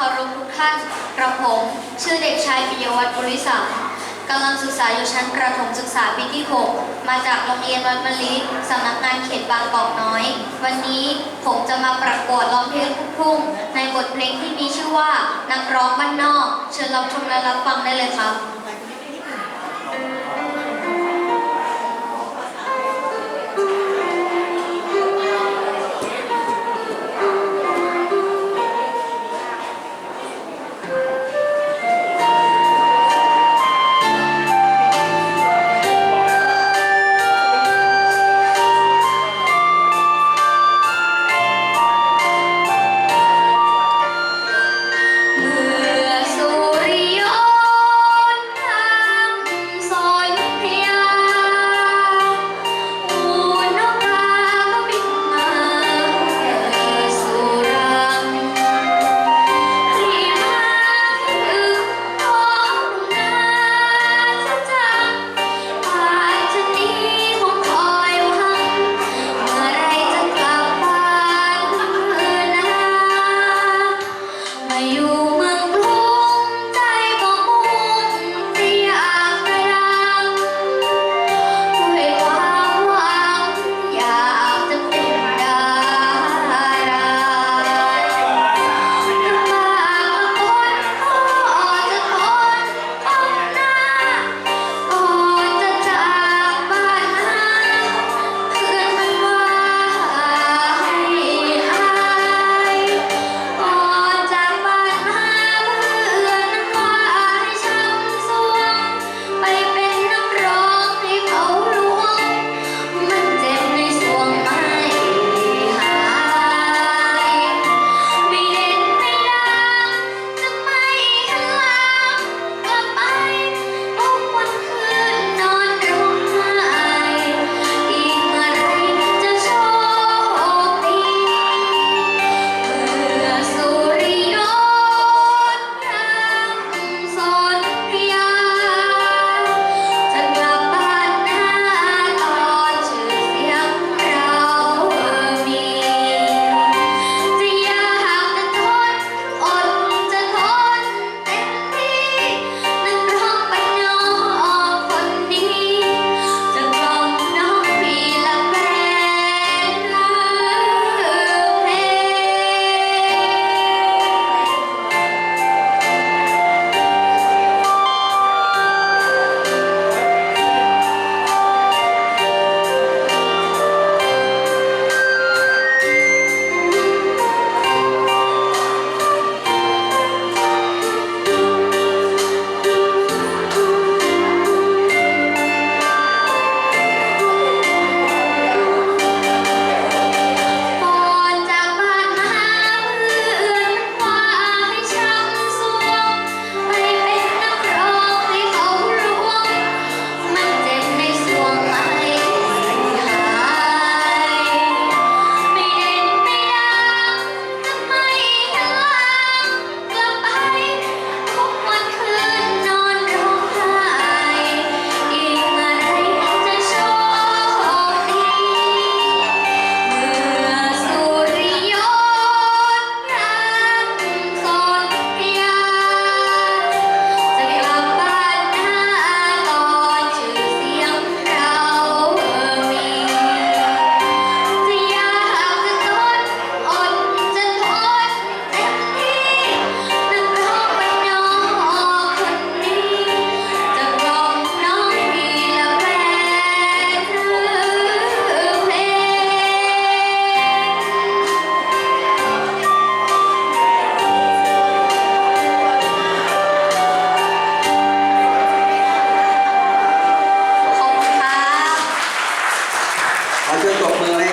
เคารพทุกท่านกระผม ชื่อเด็กชายปิยวัฒน์บุริสังกำลังศึกษาอยู่ชั้นประถมศึกษาปีที่ 6 มาจากโรงเรียนวัดมะลิสำนักงานเขตบางกอกน้อย วันนี้ผมจะมาประกวดร้องเพลงลูกทุ่ง ในบทเพลงที่มีชื่อว่านักร้องบ้านนอก เชิญรับชมและรับฟังได้เลยครับ